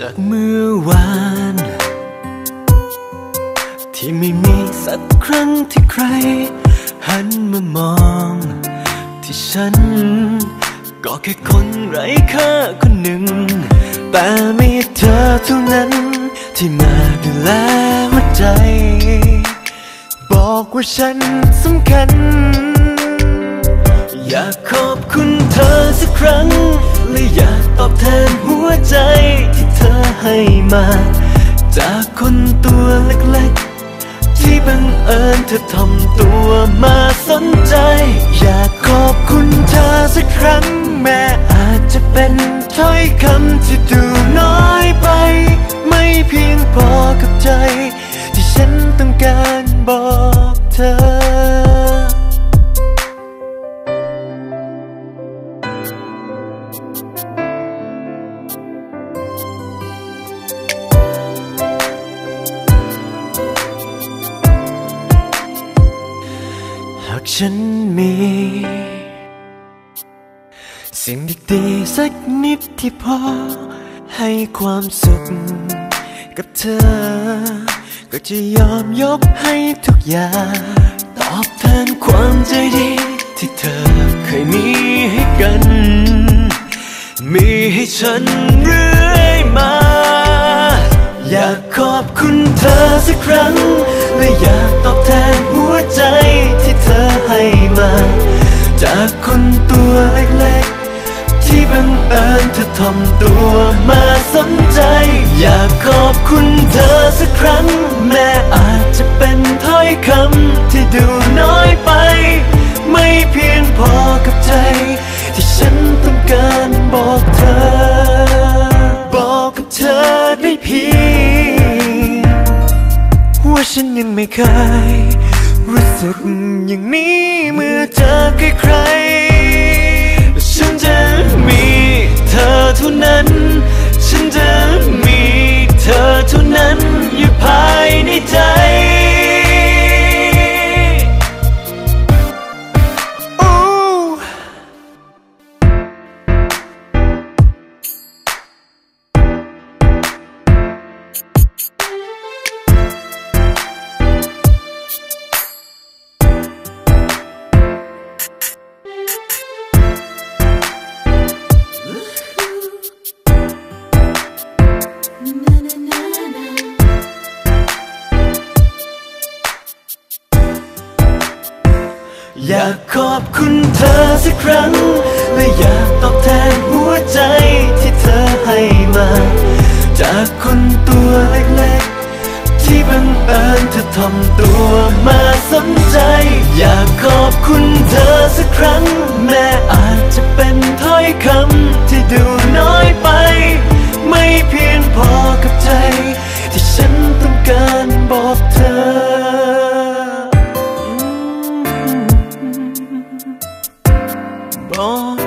จากเมื่อวาน ที่ไม่มีสักครั้งที่ใคร หันมามอง ที่ฉัน ก็แค่คนไร้ค่าคนหนึ่ง แต่มีเธอเท่านั้น ที่มาดูแลหัวใจ บอกว่าฉันสำคัญ อยากขอบคุณเธอสักครั้งและอยาก ให้มา จากคนตัวเล็กๆ ที่บังเอิญเธอทำตัวมาสนใจ อยากขอบคุณเธอสักครั้ง แม้อาจจะเป็นถ้อยคำที่ดูน้อยไป ไม่เพียงพอกับใจ ที่ฉันต้องการบอกเธอ ฉันมี สิ่งดีๆสักนิดที่พอ ให้ความสุขกับเธอ ก็จะยอมยกให้ทุกอย่าง ตอบแทนความใจดีที่เธอเคยมีให้กัน มีให้ฉันเรื่อยมา อยากขอบคุณเธอสักครั้ง และอยากตอบแทนหัวใจ จากคนตัวเล็กๆ ที่บังเอิญเธอทำตัวมาสนใจ อยากขอบคุณเธอสักครั้ง แม้อาจจะเป็นถ้อยคำที่ดูน้อยไป ไม่เพียงพอกับใจ ที่ฉันต้องการบอกเธอ บอกกับเธอได้เพียงว่าฉันยังไม่เคย รู้สึกอย่างนี้เมื่อเจอใครๆฉันจะมีเธอเท่านั้น ฉันจะมีเธอเท่านั้นอยู่ภายในใจ อยากขอบคุณเธอสักครั้ง และอยากตอบแทนหัวใจที่เธอให้มา จากคนตัวเล็กๆ ที่บังเอิญเธอทำตัวมาสนใจ อยากขอบคุณเธอสักครั้งแม้ wrong